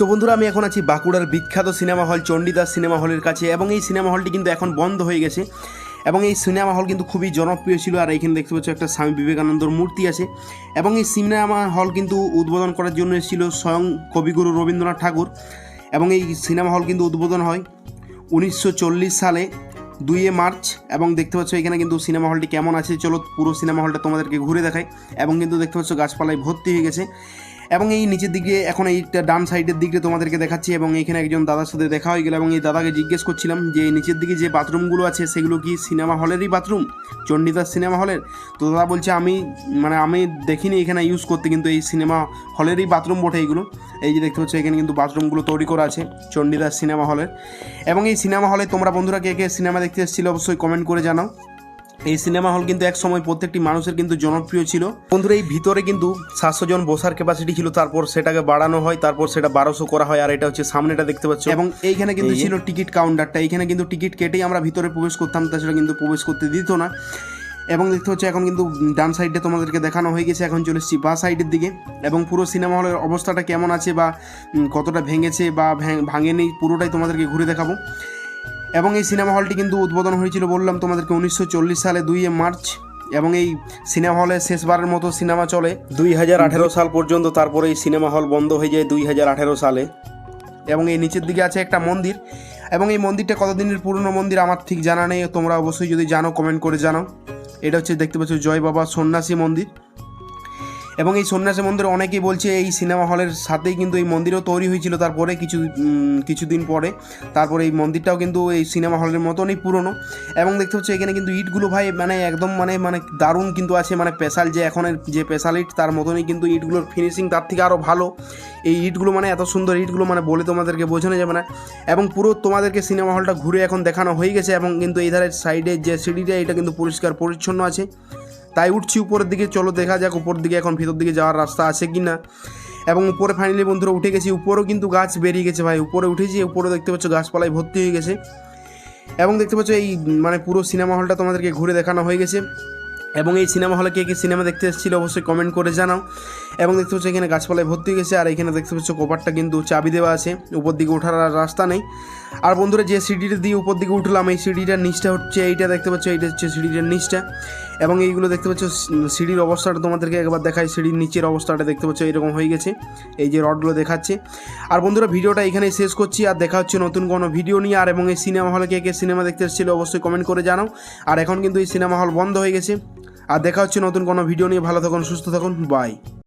তো বন্ধুরা, আমি এখন আছি বাঁকুড়ার বিখ্যাত সিনেমা হল চণ্ডীদাস সিনেমা হলের কাছে এবং এই সিনেমা হলটি কিন্তু এখন বন্ধ হয়ে গেছে এবং এই সিনেমা হল কিন্তু খুবই জনপ্রিয় ছিল আর এখানে দেখতে পাচ্ছ একটা স্বামী বিবেকানন্দর মূর্তি আছে এবং এই সিনেমা হল কিন্তু উদ্বোধন করার জন্য এসেছিল স্বয়ং কবিগুরু রবীন্দ্রনাথ ঠাকুর এবং এই সিনেমা হল কিন্তু উদ্বোধন হয় উনিশশো চল্লিশ সালে দুইয়ে মার্চ এবং দেখতে পাচ্ছ এখানে কিন্তু সিনেমা হলটি কেমন আছে, চলো পুরো সিনেমা হলটা তোমাদেরকে ঘুরে দেখায় এবং কিন্তু দেখতে পাচ্ছ গাছপালায় ভর্তি হয়ে গেছে। এবং এই নিচের দিকে, এখন এইটা ডান সাইডের দিকে তোমাদেরকে দেখাচ্ছি এবং এখানে একজন দাদার সাথে দেখা হয়ে গেল এবং এই দাদাকে জিজ্ঞেস করছিলাম যে এই নিচের দিকে যে বাথরুমগুলো আছে, সেগুলো কি সিনেমা হলেরই বাথরুম? চণ্ডীদাস সিনেমা হলের? তো দাদা বলছে, আমি মানে আমি দেখিনি এখানে ইউজ করতে, কিন্তু এই সিনেমা হলেরই বাথরুম বটে এইগুলো এই যে দেখতে পাচ্ছ, এখানে কিন্তু বাথরুমগুলো তৈরি করা আছে, চণ্ডীদাস সিনেমা হলের। এবং এই সিনেমা হলে তোমরা বন্ধুরা কে কে সিনেমা দেখতে এসেছিলে অবশ্যই কমেন্ট করে জানাও। এই সিনেমা হল কিন্তু এক সময় প্রত্যেকটি মানুষের কিন্তু জনপ্রিয় ছিল। বন্ধুরা এই ভিতরে কিন্তু সাতশো জন বসার ক্যাপাসিটি ছিল তারপর সেটাকে বাড়ানো হয় তারপর সেটা বারোশো করা হয় আর এটা হচ্ছে সামনেটা দেখতে পাচ্ছ। এবং এইখানে কিন্তু ছিল টিকিট কাউন্টারটা এইখানে কিন্তু টিকিট কেটেই আমরা ভিতরে প্রবেশ করতাম তাছাড়া কিন্তু প্রবেশ করতে দিত না। এবং দেখতে হচ্ছে এখন কিন্তু ডান সাইডে তোমাদেরকে দেখানো হয়ে গেছে এখন চলে এসেছি বা সাইডের দিকে। এবং পুরো সিনেমা হলের অবস্থাটা কেমন আছে বা কতটা ভেঙেছে বা ভেঙ- ভাঙেনি পুরোটাই তোমাদেরকে ঘুরে দেখাবো। এবং এই সিনেমা হলটি কিন্তু উদ্বোধন হয়েছিল বললাম তোমাদেরকে উনিশশো চল্লিশ সালে দুইয়ে মার্চ। এবং এই সিনেমা হলে শেষবারের মতো সিনেমা চলে। দুই হাজার আঠেরো সাল পর্যন্ত তারপরে এই সিনেমা হল বন্ধ হয়ে যায় দুই হাজার আঠেরো সালে। এবং এই নিচের দিকে আছে একটা মন্দির। এবং এই মন্দিরটা কতদিনের পুরনো মন্দির আমার ঠিক জানা নেই। তোমরা অবশ্যই যদি জানো কমেন্ট করে জানাও। এটা হচ্ছে দেখতে পাচ্ছ জয় বাবা সন্ন্যাসী মন্দির। এবং এই সন্ন্যাসী মন্দির অনেকেই বলছে এই সিনেমা হলের সাথেই কিন্তু এই মন্দিরও তৈরি হয়েছিল। তারপরে কিছু কিছুদিন পরে তারপরে এই মন্দিরটাও কিন্তু এই সিনেমা হলের মতনই পুরনো। এবং দেখতে হচ্ছে এখানে কিন্তু ইটগুলো ভাই মানে একদম মানে মানে দারুণ কিন্তু আছে মানে স্পেশাল যে এখনের যে স্পেশাল ইট, তার মতনই কিন্তু ইটগুলোর ফিনিশিং তার থেকে আরও ভালো। এই ইটগুলো মানে এত সুন্দর ইটগুলো মানে বলে তোমাদেরকে বোঝানো যাবে না। এবং পুরো তোমাদেরকে সিনেমা হলটা ঘুরে এখন দেখানো হয়ে গেছে এবং কিন্তু এই ধারের সাইডে যে সিঁড়িটা, এটা কিন্তু পরিষ্কার পরিচ্ছন্ন আছে। তাই উঠছি উপরের দিকে, চলো দেখা যাক উপর দিকে এখন ভিতর দিকে যাওয়ার রাস্তা আছে কি না এবং উপরে ফাইনালি বন্ধুরা উঠে গেছি, উপরেও কিন্তু গাছ বেরিয়ে গেছে ভাই। উপরে উঠেছি উপরে দেখতে পাচ্ছ গাছপালায় ভর্তি হয়ে গেছে। এবং দেখতে পাচ্ছ এই মানে পুরো সিনেমা হলটা তোমাদেরকে ঘুরে দেখানো হয়ে গেছে। এবং এই সিনেমা হলে কে কে সিনেমা দেখতে এসেছিল অবশ্যই কমেন্ট করে জানাও। এবং দেখতে পাচ্ছ এখানে গাছপালায় ভর্তি হয়ে গেছে, আর এখানে দেখতে পাচ্ছ কপারটা কিন্তু চাবি দেওয়া আছে, উপর দিকে ওঠার আর রাস্তা নেই। আর বন্ধুরা যে সিঁড়িটা দিয়ে উপর দিকে উঠলাম, এই সিঁড়িটার নিচটা হচ্ছে এইটা, দেখতে পাচ্ছ এইটা হচ্ছে সিঁড়িটার নিচটা। এবং এইগুলো দেখতে পাচ্ছ সিঁড়ির অবস্থাটা তোমাদেরকে একবার দেখাই। সিঁড়ির নিচের অবস্থাটা দেখতে পাচ্ছ, এরকম হয়ে গেছে। এই যে রডগুলো দেখাচ্ছে। আর বন্ধুরা, ভিডিওটা এখানেই শেষ করছি। আর দেখা হচ্ছে নতুন কোনো ভিডিও নিয়ে। আর এবং এই সিনেমা হলে কে কে সিনেমা দেখতে এসেছিল অবশ্যই কমেন্ট করে জানাও। আর এখন কিন্তু এই সিনেমা হল বন্ধ হয়ে গেছে। আর দেখা হচ্ছে নতুন কোনো ভিডিও নিয়ে। ভালো থাকুন, সুস্থ থাকুন। বাই